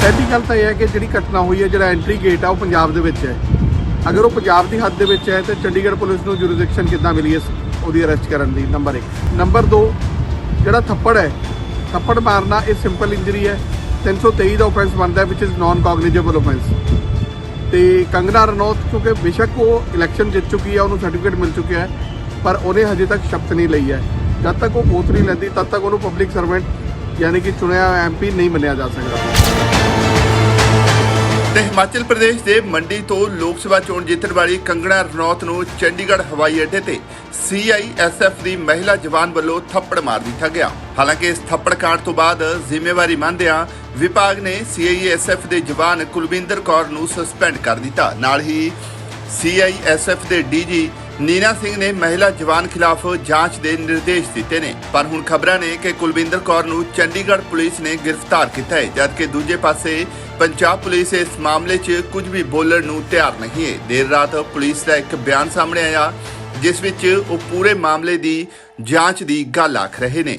ਪਹਿਲੀ ਗੱਲ ਤਾਂ ਇਹ ਹੈ ਕਿ ਜਿਹੜੀ ਘਟਨਾ ਹੋਈ ਹੈ, ਜਿਹੜਾ ਐਂਟਰੀ ਗੇਟ ਆ, ਉਹ ਪੰਜਾਬ ਦੇ ਵਿੱਚ ਹੈ। ਅਗਰ ਉਹ ਪੰਜਾਬ ਦੀ ਹੱਦ ਦੇ ਵਿੱਚ ਹੈ, ਤਾਂ ਚੰਡੀਗੜ੍ਹ ਪੁਲਿਸ ਨੂੰ ਜੁਰਿਸਡਿਕਸ਼ਨ ਕਿੱਦਾਂ ਮਿਲੀ ਹੈ ਉਹਦੀ ਅਰੈਸਟ ਕਰਨ ਦੀ? ਨੰਬਰ 1 ਨੰਬਰ 2 ਜਿਹੜਾ ਥੱਪੜ ਹੈ, ਥੱਪੜ ਮਾਰਨਾ ਇਹ ਸਿੰਪਲ ਇੰਜਰੀ ਹੈ। 323 ਦਾ ਆਫੈਂਸ ਬਣਦਾ ਵਿਚ ਇਜ਼ ਨਾਨ ਕੋਗਨੀਜੇਬਲ ਆਫੈਂਸ ਤੇ ਕੰਗਨਾ ਰਣੌਤ, ਕਿਉਂਕਿ ਬੇਸ਼ੱਕ ਉਹ ਇਲੈਕਸ਼ਨ ਜਿੱਤ ਚੁੱਕੀ ਹੈ, ਉਹਨੂੰ ਸਰਟੀਫਿਕੇਟ ਮਿਲ ਚੁੱਕਿਆ ਹੈ, ਪਰ ਉਹਨੇ ਹਜੇ ਤੱਕ ਸ਼ਪਥ ਨਹੀਂ ਲਈ ਹੈ। ਜਦ ਤੱਕ ਉਹ oath ਨਹੀਂ ਲੈਂਦੀ, ਤਦ ਤੱਕ ਉਹਨੂੰ ਪਬਲਿਕ ਸਰਵੈਂਟ ਯਾਨੀ ਕਿ ਚੁਣਿਆ ਐਮਪੀ ਨਹੀਂ ਮੰਨਿਆ ਜਾ ਸਕਦਾ। ਤੇ ਹਿਮਾਚਲ ਪ੍ਰਦੇਸ਼ ਦੇ ਮੰਡੀ ਤੋਂ ਲੋਕ ਸਭਾ ਚੋਣ ਜਿੱਤਣ ਵਾਲੀ ਕੰਗਣਾ ਰਣੌਤ ਨੂੰ ਚੰਡੀਗੜ੍ਹ ਹਵਾਈ ਅੱਡੇ ਤੇ ਸੀਆਈਐਸਐਫ ਦੀ ਮਹਿਲਾ ਜਵਾਨ ਵੱਲੋਂ ਥੱਪੜ ਮਾਰ ਦਿੱਤਾ ਗਿਆ। ਹਾਲਾਂਕਿ ਇਸ ਥੱਪੜ ਕਾਂਡ ਤੋਂ ਬਾਅਦ ਜ਼ਿੰਮੇਵਾਰੀ ਮੰਨਦਿਆਂ ਵਿਭਾਗ ਨੇ ਸੀਆਈਐਸਐਫ ਦੇ ਜਵਾਨ ਕੁਲਵਿੰਦਰ ਕੌਰ ਨੂੰ ਸਸਪੈਂਡ ਕਰ ਦਿੱਤਾ। ਨਾਲ ਹੀ ਸੀਆਈਐਸਐਫ ਦੇ ਡੀਜੀ ਨੀਨਾ ਸਿੰਘ ਨੇ ਮਹਿਲਾ ਜਵਾਨ ਖਿਲਾਫ ਜਾਂਚ ਦੇ ਨਿਰਦੇਸ਼ ਦਿੱਤੇ ਨੇ। ਪਰ ਹੁਣ ਖਬਰਾਂ ਨੇ ਕਿ ਕੁਲਵਿੰਦਰ ਕੌਰ ਨੂੰ ਚੰਡੀਗੜ੍ਹ ਪੁਲਿਸ ਨੇ ਗ੍ਰਿਫਤਾਰ ਕੀਤਾ ਹੈ, ਜਦਕਿ ਦੂਜੇ ਪਾਸੇ ਪੰਜਾਬ ਪੁਲਿਸ ਇਸ ਮਾਮਲੇ 'ਚ ਕੁਝ ਵੀ ਬੋਲਣ ਨੂੰ ਤਿਆਰ ਨਹੀਂ ਹੈ। ਦੇਰ ਰਾਤ ਪੁਲਿਸ ਦਾ ਇੱਕ ਬਿਆਨ ਸਾਹਮਣੇ ਆਇਆ, ਜਿਸ ਵਿੱਚ ਉਹ ਪੂਰੇ ਮਾਮਲੇ ਦੀ ਜਾਂਚ ਦੀ ਗੱਲ ਆਖ ਰਹੇ ਨੇ।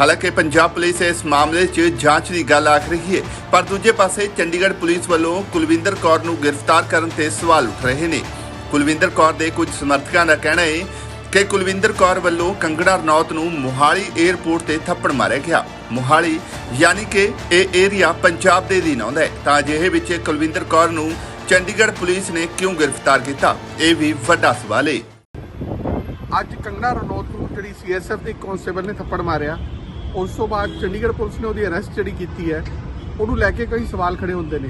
ਹਾਲਾਂਕਿ ਪੰਜਾਬ ਪੁਲਿਸ ਇਸ ਮਾਮਲੇ 'ਚ ਜਾਂਚ ਦੀ ਗੱਲ ਆਖ ਰਹੀ ਹੈ, ਪਰ ਦੂਜੇ ਪਾਸੇ ਚੰਡੀਗੜ੍ਹ ਪੁਲਿਸ ਵੱਲੋਂ ਕੁਲਵਿੰਦਰ ਕੌਰ ਨੂੰ ਗ੍ਰਿਫਤਾਰ ਕਰਨ ਤੇ ਸਵਾਲ ਉੱਠ ਰਹੇ ਨੇ। ਕੁਲਵਿੰਦਰ ਕੌਰ ਦੇ ਕੁਝ ਸਮਰਥਕਾਂ ਦਾ ਕਹਿਣਾ ਹੈ ਕਿ ਕੁਲਵਿੰਦਰ ਕੌਰ ਵੱਲੋਂ ਕੰਗਣਾ ਰਣੌਤ ਨੂੰ ਮੋਹਾਲੀ 에ਅਰਪੋਰਟ ਤੇ ਥੱਪੜ ਮਾਰਿਆ ਗਿਆ। ਮੋਹਾਲੀ ਯਾਨੀ ਕਿ ਇਹ ਏਰੀਆ ਪੰਜਾਬ ਦੇ ਅਧੀਨ ਆਉਂਦਾ ਹੈ। ਤਾਂ ਅਜਿਹੇ ਵਿੱਚ ਕੁਲਵਿੰਦਰ ਕੌਰ ਨੂੰ ਚੰਡੀਗੜ੍ਹ ਪੁਲਿਸ ਨੇ ਕਿਉਂ ਗ੍ਰਿਫਤਾਰ ਕੀਤਾ? ਇਹ ਵੀ ਵੱਡਾ ਸਵਾਲ ਹੈ। ਅੱਜ ਕੰਗੜਾ ਰਣੌਤ ਨੂੰ ਜਿਹੜੀ ਸੀਐਸਐਫ ਦੇ ਕਾਂਸਟੇਬਲ ਨੇ ਥੱਪੜ ਮਾਰਿਆ ਉਸ ਤੋਂ ਬਾਅਦ ਚੰਡੀਗੜ੍ਹ ਪੁਲਿਸ ਨੇ ਉਹਦੀ ਅਰੈਸਟ ਜਿਹੜੀ ਕੀਤੀ ਹੈ, ਉਹਨੂੰ ਲੈ ਕੇ ਕਈ ਸਵਾਲ ਖੜੇ ਹੁੰਦੇ ਨੇ।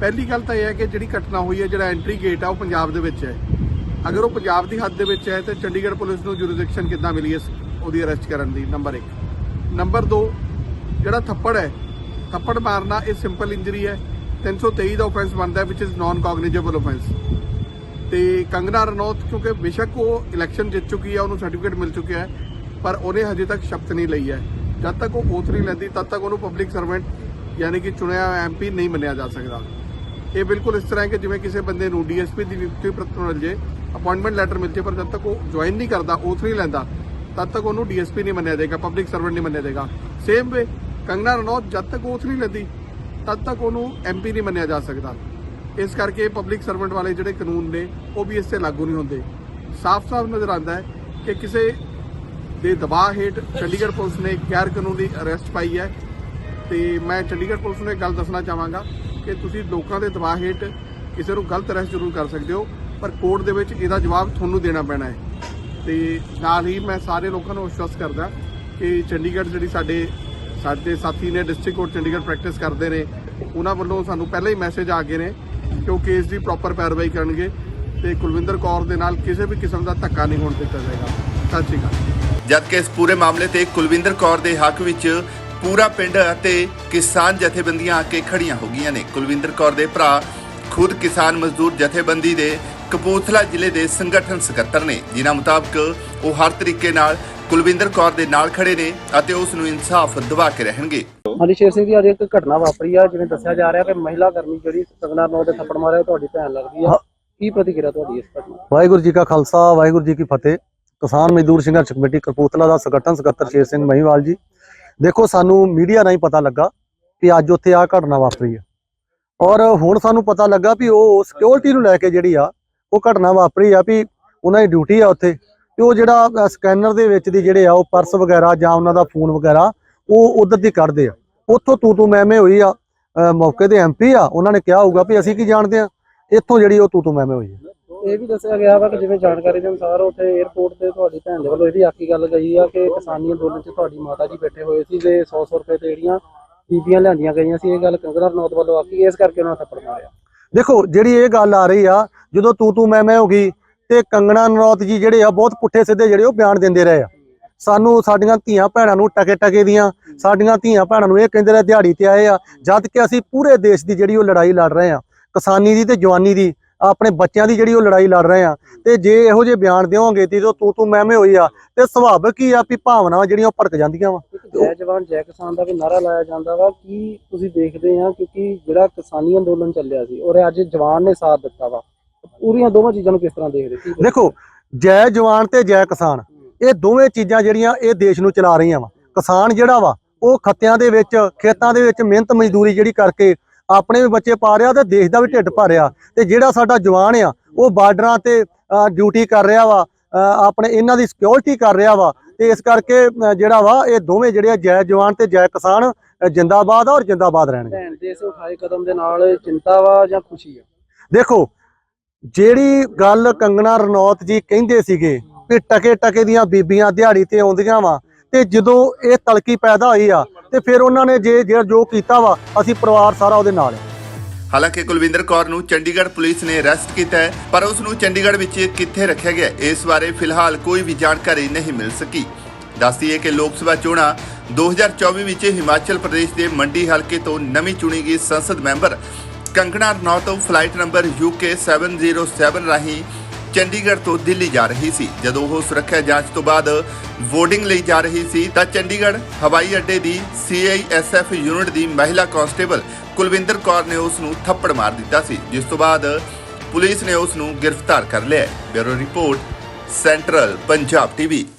ਪਹਿਲੀ ਗੱਲ ਤਾਂ ਇਹ ਹੈ ਕਿ ਜਿਹੜੀ ਘਟਨਾ ਹੋਈ ਹੈ, ਜਿਹੜਾ ਐਂਟਰੀ ਗੇਟ ਆ, ਉਹ ਪੰਜਾਬ ਦੇ ਵਿੱਚ ਹੈ। ਅਗਰ ਉਹ ਪੰਜਾਬ ਦੀ ਹੱਦ ਦੇ ਵਿੱਚ ਹੈ, ਤਾਂ ਚੰਡੀਗੜ੍ਹ ਪੁਲਿਸ ਨੂੰ ਜੁਰਿਸਡਿਕਸ਼ਨ ਕਿੱਦਾਂ ਮਿਲੀ ਹੈ ਉਹਦੀ ਅਰੈਸਟ ਕਰਨ ਦੀ? ਨੰਬਰ 1 ਨੰਬਰ 2 ਜਿਹੜਾ ਥੱਪੜ ਹੈ, ਥੱਪੜ ਮਾਰਨਾ ਇਹ ਸਿੰਪਲ ਇੰਜਰੀ ਹੈ। 323 ਦਾ ਆਫੈਂਸ ਬਣਦਾ ਵਿਚ ਇਜ਼ ਨਾਨ ਕੌਗਨੀਜੇਬਲ ਆਫੈਂਸ ਤੇ ਕੰਗਨਾ ਰਣੌਤ, ਕਿਉਂਕਿ ਬੇਸ਼ੱਕ ਉਹ ਇਲੈਕਸ਼ਨ ਜਿੱਤ ਚੁੱਕੀ ਹੈ ਉਹਨੂੰ ਸਰਟੀਫਿਕੇਟ ਮਿਲ ਚੁੱਕਿਆ ਹੈ, ਪਰ ਉਹਨੇ ਹਜੇ ਤੱਕ ਸ਼ਪਥ ਨਹੀਂ ਲਈ ਹੈ। ਜਦ ਤੱਕ ਉਹ oath ਨਹੀਂ ਲੈਂਦੀ, ਤਦ ਤੱਕ ਉਹਨੂੰ ਪਬਲਿਕ ਸਰਵੈਂਟ ਯਾਨੀ ਕਿ ਚੁਣਿਆ ਐਮਪੀ ਨਹੀਂ ਮੰਨਿਆ ਜਾ ਸਕਦਾ। ਇਹ ਬਿਲਕੁਲ ਇਸ ਤਰ੍ਹਾਂ ਹੈ ਕਿ ਜਿਵੇਂ ਕਿਸੇ ਬੰਦੇ ਨੂੰ ਡੀਐਸਪੀ ਦੀ ਨਿਯੁਕਤੀ ਪੱਤਰ ਮਿਲ ਜੇ ਅਪਾਇੰਟਮੈਂਟ ਲੈਟਰ ਮਿਲ ਜੇ, ਪਰ ਜਦ ਤੱਕ ਉਹ ਜੁਆਇਨ ਨਹੀਂ ਕਰਦਾ oath ਨਹੀਂ ਲੈਂਦਾ, ਤਦ ਤੱਕ ਉਹਨੂੰ ਡੀਐਸਪੀ ਨਹੀਂ ਮੰਨਿਆ ਜਾਏਗਾ ਪਬਲਿਕ ਸਰਵੈਂਟ ਨਹੀਂ ਮੰਨਿਆ ਜਾਏਗਾ। ਸੇਮ ਵੇ ਕੰਗਨਾ ਰਣੌਤ ਜਦ ਤੱਕ oath ਨਹੀਂ ਲੈਂਦੀ, ਤਦ ਤੱਕ ਉਹਨੂੰ ਐਮਪੀ ਨਹੀਂ ਮੰਨਿਆ ਜਾ ਸਕਦਾ। ਇਸ ਕਰਕੇ ਪਬਲਿਕ ਸਰਵੈਂਟ ਵਾਲੇ ਜਿਹੜੇ ਕਾਨੂੰਨ ਨੇ, ਉਹ ਵੀ ਇਸ ਤੇ ਲਾਗੂ ਨਹੀਂ ਹੁੰਦੇ। ਸਾਫ਼-ਸਾਫ਼ ਨਜ਼ਰ ਆਉਂਦਾ ਹੈ ਕਿ ਕਿਸੇ ਦੇ ਦਬਾਅ ਹੇਠ ਚੰਡੀਗੜ੍ਹ ਪੁਲਿਸ ਨੇ ਗੈਰ ਕਾਨੂੰਨੀ ਅਰੈਸਟ ਪਾਈ ਹੈ। ਤੇ ਮੈਂ ਚੰਡੀਗੜ੍ਹ ਪੁਲਿਸ ਨੂੰ ਇੱਕ ਗੱਲ ਦੱਸਣਾ ਚਾਹਾਂਗਾ ਕਿ ਤੁਸੀਂ ਲੋਕਾਂ ਦੇ ਦਬਾਅ ਹੇਠ ਕਿਸੇ ਨੂੰ ਗਲਤ ਅਰੈਸਟ ਜ਼ਰੂਰ ਕਰ ਸਕਦੇ ਹੋ, ਪਰ ਕੋਰਟ ਦੇ ਵਿੱਚ ਇਹਦਾ ਜਵਾਬ ਤੁਹਾਨੂੰ ਦੇਣਾ ਪੈਣਾ ਹੈ। ਤੇ ਨਾਲ ਹੀ ਮੈਂ ਸਾਰੇ ਲੋਕਾਂ ਨੂੰ ਵਿਸ਼ਵਾਸ ਕਰਦਾ ਕਿ ਚੰਡੀਗੜ੍ਹ ਜਿਹੜੀ ਸਾਡੇ ਸਾਡੇ ਸਾਥੀ ਨੇ ਡਿਸਟ੍ਰਿਕਟ ਕੋਰਟ ਚੰਡੀਗੜ੍ਹ ਪ੍ਰੈਕਟਿਸ ਕਰਦੇ ਨੇ, ਉਹਨਾਂ ਵੱਲੋਂ ਸਾਨੂੰ ਪਹਿਲਾਂ ਹੀ ਮੈਸੇਜ ਆ ਗਏ ਨੇ ਕਿ ਉਹ ਕੇਸ ਦੀ ਪ੍ਰੋਪਰ ਪੈਰਵਾਈ ਕਰਨਗੇ ਤੇ ਕੁਲਵਿੰਦਰ ਕੌਰ ਦੇ ਨਾਲ ਕਿਸੇ ਵੀ ਕਿਸਮ ਦਾ ਧੱਕਾ ਨਹੀਂ ਹੋਣ ਦਿੱਤਾ ਜਾਏਗਾ। ਸਤਿ ਸ਼੍ਰੀ ਅਕਾਲ। ਜਦਕਿ ਇਸ ਪੂਰੇ ਮਾਮਲੇ ਤੇ ਕੁਲਵਿੰਦਰ ਕੌਰ ਦੇ ਹੱਕ ਵਿੱਚ ਪੂਰਾ ਪਿੰਡ ਅਤੇ ਕਿਸਾਨ ਜਥੇਬੰਦੀਆਂ ਆ ਕੇ ਖੜੀਆਂ ਹੋ ਗਈਆਂ ਨੇ। ਕੁਲਵਿੰਦਰ ਕੌਰ ਦੇ ਭਰਾ ਖੁਦ ਕਿਸਾਨ ਮਜ਼ਦੂਰ ਜਥੇਬੰਦੀ ਦੇ ਕਪੂਰਥਲਾ ਜ਼ਿਲ੍ਹੇ ਦੇ ਸੰਗਠਨ ਸਕੱਤਰ ਨੇ। ਜਿਨ੍ਹਾਂ ਮੁਤਾਬਕ ਉਹ ਹਰ ਤਰੀਕੇ ਨਾਲ ਕੁਲਵਿੰਦਰ ਕੌਰ ਦੇ ਨਾਲ ਖੜੇ ਨੇ ਅਤੇ ਉਸ ਨੂੰ ਇਨਸਾਫ ਦਿਵਾ ਕੇ ਰਹਿਣਗੇ। ਹਾਂਜੀ ਸ਼ੇਰ ਸਿੰਘ ਜੀ ਅੱਜ ਇੱਕ ਘਟਨਾ ਵਾਪਰੀ ਆ ਜਿਵੇਂ ਦੱਸਿਆ ਜਾ ਰਿਹਾ ਕਿ ਮਹਿਲਾ ਕਰਮੀ ਜਿਹੜੀ ਕੰਗਨਾ ਨੌ ਦੇ ਥੱਪੜ ਮਾਰਿਆ ਤੁਹਾਡੀ ਭੈਣ ਲੱਗਦੀ ਆ। ਕੀ ਪ੍ਰਤੀਕਿਰਿਆ ਤੁਹਾਡੀ ਇਸ ਘਟਨਾ ਵਾਹਿਗੁਰੂ ਜੀ ਕਾ ਖਾਲਸਾ ਵਾਹਿਗੁਰੂ ਜੀ ਕੀ ਫਤਿਹ। ਕਿਸਾਨ ਮਜ਼ਦੂਰ ਸੰਘਰਸ਼ ਕਮੇਟੀ ਕਪੂਰਥਲਾ ਦਾ ਸੰਗਠਨ ਸਕੱਤਰ ਸ਼ੇਰ ਸਿੰਘ ਮਹੀਵਾਲ ਜੀ। ਦੇਖੋ, ਸਾਨੂੰ ਮੀਡੀਆ ਰਾਹੀਂ ਪਤਾ ਲੱਗਾ ਕਿ ਅੱਜ ਉੱਥੇ ਆ ਘਟਨਾ ਵਾਪਰੀ ਆ। ਔਰ ਹੁਣ ਸਾਨੂੰ ਪਤਾ ਲੱਗਾ ਵੀ ਉਹ ਸਿਕਿਉਰਿਟੀ ਨੂੰ ਲੈ ਕੇ ਜਿਹੜੀ ਆ, ਉਹ ਘਟਨਾ ਵਾਪਰੀ ਆ ਵੀ ਉਹਨਾਂ ਦੀ ਡਿਊਟੀ ਆ ਉੱਥੇ। ਤੇ ਉਹ ਜਿਹੜਾ ਸਕੈਨਰ ਦੇ ਵਿੱਚ ਦੀ ਜਿਹੜੇ ਆ, ਉਹ ਪਰਸ ਵਗੈਰਾ ਜਾਂ ਉਹਨਾਂ ਦਾ ਫੋਨ ਵਗੈਰਾ, ਉਹ ਉਧਰ ਦੀ ਕੱਢਦੇ ਆ। ਉੱਥੋਂ ਤੂੰ ਤੂੰ ਮੈਂ ਹੋਈ ਆ ਮੌਕੇ ਦੇ ਐਮਪੀ ਆ, ਉਹਨਾਂ ਨੇ ਕਿਹਾ ਹੋਊਗਾ ਵੀ ਅਸੀਂ ਕੀ ਜਾਣਦੇ ਆ? ਇੱਥੋਂ ਜਿਹੜੀ ਉਹ ਤੂੰ ਤੂੰ ਮੈਂ ਹੋਈ ਆ। ਇਹ ਵੀ ਦੱਸਿਆ ਗਿਆ ਵਾ ਕਿ ਜਿਵੇਂ ਜਾਣਕਾਰੀ ਦੇ ਅਨੁਸਾਰ ਉੱਥੇ 에ਅਰਪੋਰਟ ਤੇ ਤੁਹਾਡੀ ਭੈਣ ਦੇ ਵੱਲੋਂ ਇਹ ਵੀ ਆਖੀ ਗੱਲ ਗਈ ਆ ਕਿ ਕਿਸਾਨੀ ਅੰਦੋਲਨ 'ਚ ਤੁਹਾਡੀ ਮਾਤਾ ਜੀ ਬੈਠੇ ਹੋਏ ਸੀ ਤੇ 100 100 ਰੁਪਏ ਤੇ ਜਿਹੜੀਆਂ ਬੀਬੀਆਂ ਲਿਆਂਦੀਆਂ ਗਈਆਂ ਸੀ, ਇਹ ਗੱਲ ਕੰਗਨਾ ਰਣੌਤ ਵੱਲੋਂ ਆਖੀ, ਇਸ ਕਰਕੇ ਉਹਨਾਂ ਥੱਪੜ ਮਾਰਿਆ। ਦੇਖੋ, ਜਿਹੜੀ ਇਹ ਗੱਲ ਆ ਰਹੀ ਆ, ਜਦੋਂ ਤੂੰ ਤੂੰ ਮੈਂ ਮੈਂ ਹੋ ਗਈ, ਤੇ ਕੰਗਣਾ ਨਰੌਤ ਜੀ ਜਿਹੜੇ ਆ, ਬਹੁਤ ਪੁੱਠੇ ਸਿੱਧੇ ਜਿਹੜੇ ਉਹ ਬਿਆਨ ਦਿੰਦੇ ਰਹੇ ਆ। ਸਾਨੂੰ ਸਾਡੀਆਂ ਧੀਆਂ ਭੈਣਾਂ ਨੂੰ ਟਕੇ ਟਕੇ ਦੀਆਂ, ਸਾਡੀਆਂ ਧੀਆਂ ਭੈਣਾਂ ਨੂੰ ਇਹ ਕਹਿੰਦੇ ਰਹੇ, ਦਿਹਾੜੀ ਤੇ ਆਏ ਆ, ਜਦ ਕਿ ਅਸੀਂ ਪੂਰੇ ਦੇਸ਼ ਦੀ ਜਿਹੜੀ ਉਹ ਲੜਾਈ ਲੜ ਰਹੇ ਆ, ਕਿਸਾਨੀ ਦੀ ਤੇ ਜਵਾਨੀ ਦੀ ਆਪਣੇ ਬੱਚਿਆਂ ਦੀ ਜਿਹੜੀ ਉਹ ਲੜਾਈ ਲੜ ਰਹੇ ਆ। ਤੇ ਜੇ ਇਹੋ ਜਿਹੇ ਬਿਆਨ ਦਿਓਗੇ ਤੇ ਜੋ ਤੂੰ ਤੂੰ ਮੈਂ ਮੈਂ ਹੋਈ ਆ ਤੇ ਸੁਭਾਵਿਕ ਹੀ ਆ ਵੀ ਭਾਵਨਾਵਾਂ ਜਿਹੜੀਆਂ ਉਹ ਭੜਕ ਜਾਂਦੀਆਂ ਵਾ। ਜੈ ਜਵਾਨ ਜੈ ਕਿਸਾਨ ਦਾ ਵੀ ਨਾਰਾ ਲਾਇਆ ਜਾਂਦਾ ਵਾ ਕੀ ਤੁਸੀਂ ਦੇਖਦੇ ਆ ਕਿਉਂਕਿ ਜਿਹੜਾ ਕਿਸਾਨੀ ਅੰਦੋਲਨ ਚੱਲਿਆ ਸੀ ਔਰ ਅੱਜ ਜਵਾਨ ਨੇ ਸਾਥ ਦਿੱਤਾ ਵਾ। ਪੂਰੀਆਂ ਦੋਵਾਂ ਚੀਜ਼ਾਂ ਨੂੰ ਕਿਸ ਤਰ੍ਹਾਂ ਦੇਖਦੇ ਦੇਖੋ ਜੈ ਜਵਾਨ ਤੇ ਜੈ ਕਿਸਾਨ ਇਹ ਦੋਵੇਂ ਚੀਜ਼ਾਂ ਜਿਹੜੀਆਂ ਇਹ ਦੇਸ਼ ਨੂੰ ਚਲਾ ਰਹੀਆਂ ਵਾ। ਕਿਸਾਨ ਜਿਹੜਾ ਵਾ ਉਹ ਖੱਤਿਆਂ ਦੇ ਵਿੱਚ ਖੇਤਾਂ ਦੇ ਵਿੱਚ ਮਿਹਨਤ ਮਜ਼ਦੂਰੀ ਜਿਹੜੀ ਕਰਕੇ ਆਪਣੇ ਵੀ ਬੱਚੇ ਪਾ ਰਿਹਾ ਤੇ ਦੇਸ਼ ਦਾ ਵੀ ਢਿੱਡ ਭਰ ਰਿਹਾ। ਤੇ ਜਿਹੜਾ ਸਾਡਾ ਜਵਾਨ ਆ ਉਹ ਬਾਰਡਰਾਂ ਤੇ ਡਿਊਟੀ ਕਰ ਰਿਹਾ ਵਾ ਆਪਣੇ ਇਹਨਾਂ ਦੀ ਸਿਕਿਉਰਿਟੀ ਕਰ ਰਿਹਾ ਵਾ। ਤੇ ਇਸ ਕਰਕੇ ਜਿਹੜਾ ਵਾ ਇਹ ਦੋਵੇਂ ਜਿਹੜੇ ਆ ਜੈ ਜਵਾਨ ਤੇ ਜੈ ਕਿਸਾਨ ਜਿੰਦਾਬਾਦ ਔਰ ਜਿੰਦਾਬਾਦ ਰਹਿਣਗੇ। ਭੈਣ ਦੇ ਇਸ ਉਠਾਏ ਕਦਮ ਦੇ ਨਾਲ ਚਿੰਤਾ ਵਾ ਜਾਂ ਖੁਸ਼ੀ ਆ? ਦੇਖੋ ਜਿਹੜੀ ਗੱਲ ਕੰਗਣਾ ਰਣੌਤ ਜੀ ਕਹਿੰਦੇ ਸੀਗੇ ਵੀ ਟਕੇ ਟਕੇ ਦੀਆਂ ਬੀਬੀਆਂ ਦਿਹਾੜੀ ਤੇ ਆਉਂਦੀਆਂ ਵਾ ਤੇ ਜਦੋਂ ਇਹ ਤਲਕੀ ਪੈਦਾ ਹੋਈ ਆ ਤੇ ਫਿਰ ਉਹਨਾਂ ਨੇ ਜੇ ਜੇ ਜੋ ਕੀਤਾ ਵਾ, ਅਸੀਂ ਪਰਿਵਾਰ ਸਾਰਾ ਉਹਦੇ ਨਾਲ ਆ। ਹਾਲਾਂਕਿ ਕੁਲਵਿੰਦਰ ਕੌਰ ਨੂੰ ਚੰਡੀਗੜ੍ਹ ਪੁਲਿਸ ਨੇ ਅਰੈਸਟ ਕੀਤਾ ਹੈ, ਪਰ ਉਸ ਨੂੰ ਚੰਡੀਗੜ੍ਹ ਵਿੱਚ ਕਿੱਥੇ ਰੱਖਿਆ ਗਿਆ, ਇਸ ਬਾਰੇ ਫਿਲਹਾਲ ਕੋਈ ਵੀ ਜਾਣਕਾਰੀ ਨਹੀਂ ਮਿਲ ਸਕੀ। ਦੱਸਦੀਏ ਕਿ ਲੋਕ ਸਭਾ ਚੋਣਾਂ 2024 ਵਿੱਚ ਹਿਮਾਚਲ ਪ੍ਰਦੇਸ਼ ਦੇ ਮੰਡੀ ਹਲਕੇ ਤੋਂ ਨਵੀਂ ਚੁਣੀ ਗਈ ਸੰਸਦ member Kangana Ranaut flight number UK 707 ਰਾਹੀਂ ਚੰਡੀਗੜ੍ਹ ਤੋਂ ਦਿੱਲੀ ਜਾ ਰਹੀ ਸੀ। ਜਦੋਂ ਉਹ ਸੁਰੱਖਿਆ ਜਾਂਚ ਤੋਂ ਬਾਅਦ VOTING ਲਈ ਜਾ ਰਹੀ ਸੀ, ਤਾਂ ਚੰਡੀਗੜ੍ਹ ਹਵਾਈ ਅੱਡੇ ਦੀ CISF ਯੂਨਿਟ ਦੀ ਮਹਿਲਾ ਕਾਂਸਟੇਬਲ ਕੁਲਵਿੰਦਰ ਕੌਰ ਨੇ ਉਸ ਨੂੰ ਥੱਪੜ ਮਾਰ ਦਿੱਤਾ ਸੀ, ਜਿਸ ਤੋਂ ਬਾਅਦ ਪੁਲਿਸ ਨੇ ਉਸ ਨੂੰ ਗ੍ਰਿਫਤਾਰ ਕਰ ਲਿਆ bureau report, central Punjab TV.